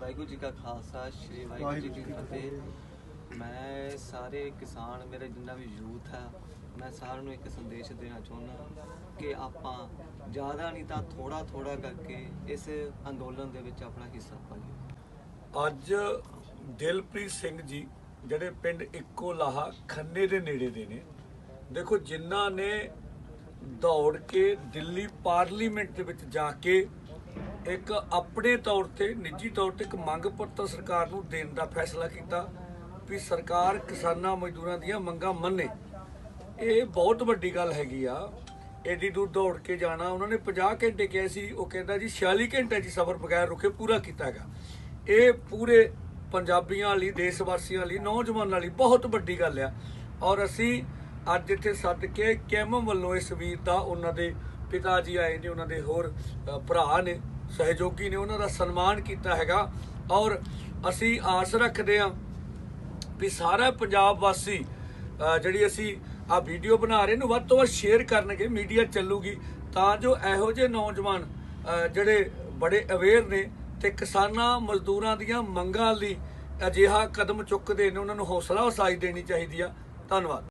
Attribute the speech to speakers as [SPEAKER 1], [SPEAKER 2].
[SPEAKER 1] ਵਾਹਿਗੁਰੂ ਜੀ ਕਾ ਖਾਲਸਾ ਸ੍ਰੀ ਵਾਹਿਗੁਰੂ ਜੀ ਕੀ ਫਤਿਹ। ਮੈਂ ਸਾਰੇ ਕਿਸਾਨ ਮੇਰੇ ਜਿੰਨਾ ਵੀ ਯੂਥ ਹੈ ਮੈਂ ਸਾਰਿਆਂ ਨੂੰ ਇੱਕ ਸੰਦੇਸ਼ ਦੇਣਾ ਚਾਹੁੰਦਾ ਕਿ ਆਪਾਂ ਜ਼ਿਆਦਾ ਨਹੀਂ ਤਾਂ ਥੋੜਾ ਥੋੜਾ ਕਰਕੇ ਇਸ ਅੰਦੋਲਨ ਦੇ ਵਿੱਚ ਆਪਣਾ ਹਿੱਸਾ ਪਾਈਏ।
[SPEAKER 2] ਅੱਜ ਦਿਲਪ੍ਰੀਤ ਸਿੰਘ ਜੀ ਜਿਹੜੇ ਪਿੰਡ ਇੱਕੋ ਲਾਹਾ ਖੰਨੇ ਦੇ ਨੇੜੇ ਦੇ ਨੇ। ਦੇਖੋ ਜਿਨ੍ਹਾਂ ਨੇ ਦੌੜ ਕੇ ਦਿੱਲੀ ਪਾਰਲੀਮੈਂਟ ਦੇ ਵਿੱਚ ਜਾ ਕੇ ਇੱਕ ਆਪਣੇ ਤੌਰ ਤੇ, ਨਿੱਜੀ ਤੌਰ ਤੇ ਇੱਕ ਮੰਗ ਪੱਤਰ ਸਰਕਾਰ ਨੂੰ ਦੇਣ ਦਾ ਫੈਸਲਾ ਕੀਤਾ ਵੀ ਸਰਕਾਰ ਕਿਸਾਨਾਂ ਮਜ਼ਦੂਰਾਂ ਦੀਆਂ ਮੰਗਾਂ ਮੰਨੇ। ਇਹ ਬਹੁਤ ਵੱਡੀ ਗੱਲ ਹੈਗੀ ਆ। ਏਡੀ ਦੂਰ ਦੌੜ ਕੇ ਜਾਣਾ। ਉਹਨਾਂ ਨੇ 50 ਘੰਟੇ ਕਿਹਾ ਸੀ। ਉਹ ਕਹਿੰਦਾ ਜੀ 46 ਘੰਟੇ ਦੀ ਸਫ਼ਰ ਬਗੈਰ ਰੁਕੇ ਪੂਰਾ ਕੀਤਾ ਹੈਗਾ। ਇਹ ਪੂਰੇ ਪੰਜਾਬੀਆਂ ਲਈ ਦੇਸ਼ ਵਾਸੀਆਂ ਲਈ ਨੌਜਵਾਨਾਂ ਲਈ ਬਹੁਤ ਵੱਡੀ ਗੱਲ ਆ। ਔਰ ਅਸੀਂ ਅੱਜ ਇੱਥੇ ਸੱਦ ਕੇ ਕੈਮ ਵੱਲੋਂ ਇਸ ਵੀਰ ਦਾ, ਉਹਨਾਂ ਦੇ ਪਿਤਾ ਜੀ ਆਏ ਨੇ, ਉਹਨਾਂ ਦੇ ਹੋਰ ਭਰਾ ਨੇ। ਸਹਿਯੋਗੀ ਨੇ ਉਹਨਾਂ ਦਾ ਸਨਮਾਨ ਕੀਤਾ ਹੈਗਾ ਔਰ ਅਸੀਂ ਆਸ ਰੱਖਦੇ ਹਾਂ ਵੀ ਸਾਰਾ ਪੰਜਾਬ ਵਾਸੀ ਜਿਹੜੀ ਅਸੀਂ ਆ ਵੀਡੀਓ ਬਣਾ ਰਹੇ ਨੂੰ ਵੱਧ ਤੋਂ ਵੱਧ ਸ਼ੇਅਰ ਕਰਨਗੇ ਮੀਡੀਆ ਚੱਲੂਗੀ, ਤਾਂ ਜੋ ਇਹੋ ਜਿਹੇ ਨੌਜਵਾਨ ਜਿਹੜੇ ਬੜੇ ਅਵੇਅਰ ਨੇ ਤੇ ਕਿਸਾਨਾਂ ਮਜ਼ਦੂਰਾਂ ਦੀਆਂ ਮੰਗਾਂ ਲਈ ਅਜਿਹਾ ਕਦਮ ਚੁੱਕਦੇ ਨੇ, ਉਹਨਾਂ ਨੂੰ ਹੌਸਲਾ ਅਫਜ਼ਾਈ ਦੇਣੀ ਚਾਹੀਦੀ ਆ। ਧੰਨਵਾਦ।